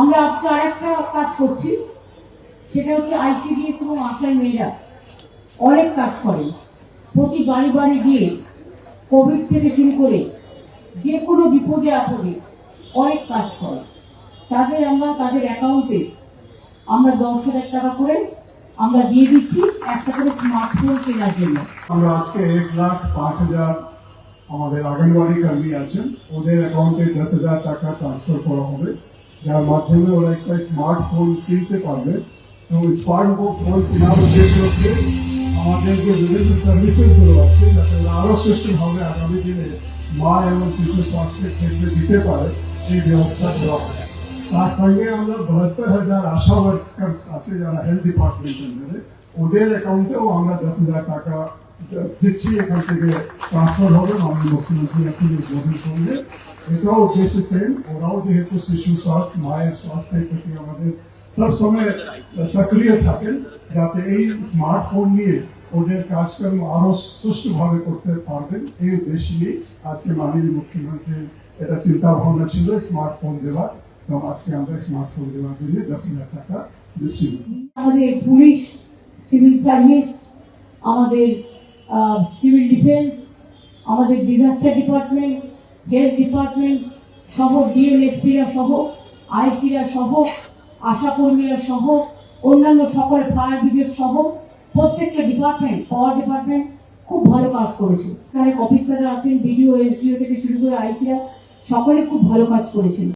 আমরা আজকে আরেকটা কাজ করছি, সেটা হচ্ছে আইসিডিএস এবং আশায় মেয়েরা অনেক কাজ করে। প্রতি বাড়ি বাড়ি গিয়ে কোভিড থেকে শুরু করে যে কোনো বিপদে আপদে অনেক কাজ করে। তাদের আমরা, তাদের অ্যাকাউন্টে আমরা দশ হাজার টাকা করে আমরা দিয়ে দিচ্ছি একটা করে স্মার্টফোন কেনার জন্য। আমরা আজকে এক লাখ পাঁচ হাজার আমাদের আঙ্গনওয়াড়ি কর্মী আছেন। ওদের অ্যাকাউন্টে দশ হাজার টাকা ট্রান্সফার করা হবে। যার মাধ্যমে ওরা একটা স্মার্টফোন কিনতে পারবে। তো স্মার্টফোন ফোন কেনার উদ্দেশ্য হচ্ছে আমাদের যে বিভিন্ন সার্ভিসেসগুলো আছে যাতে ওরা আরও সুষ্ঠুভাবে আগামী দিনে মা এবং শিশু স্বাস্থ্যের ক্ষেত্রে দিতে পারে এই ব্যবস্থা দেওয়া হয়। তার সঙ্গে আমরা বাহাত্তর হাজার আশা ওয়ার্কার্স আছে যারা হেলথ ডিপার্টমেন্টের আন্ডারে ওদের অ্যাকাউন্টেও আমরা দশ হাজার টাকা দিচ্ছি। এখান থেকে ট্রান্সফার হবে। মাননীয় মুখ্যমন্ত্রী এখন উদ্বোধন করলে এটাও উদ্দেশ্য সেম ওরাও যেহেতু শিশু স্বাস্থ্য মায়ের স্বাস্থ্যের প্রতি আমাদের সবসময় সক্রিয় থাকেন যাতে এই স্মার্টফোন নিয়ে ওদের কাজকর্ম আরও সুষ্ঠুভাবে করতে পারবেন এই উদ্দেশ্য নিয়ে আজকে মাননীয় মুখ্যমন্ত্রীর এটা চিন্তা ভাবনা ছিল স্মার্টফোন দেওয়ার এবং আজকে আমরা স্মার্টফোন দেওয়ার জন্য দশ হাজার টাকা দিচ্ছি আমাদের পুলিশ সিভিল সার্ভিস আমাদের সিভিল ডিফেন্স আমাদের ডিজাস্টার ডিপার্টমেন্ট হেলথ ডিপার্টমেন্ট সহ ডিএমএসপিরা সহ আইসিরা সহ, আশাকর্মীরা সহ, অন্যান্য সকল ফায়ার ব্রিগেড সহ, প্রত্যেকটা ডিপার্টমেন্ট পাওয়ার ডিপার্টমেন্ট খুব ভালো কাজ করেছে। অফিসাররা আছেন বিডিও এসডিও থেকে শুরু করে আইসিরা সকলে খুব ভালো কাজ করেছেন।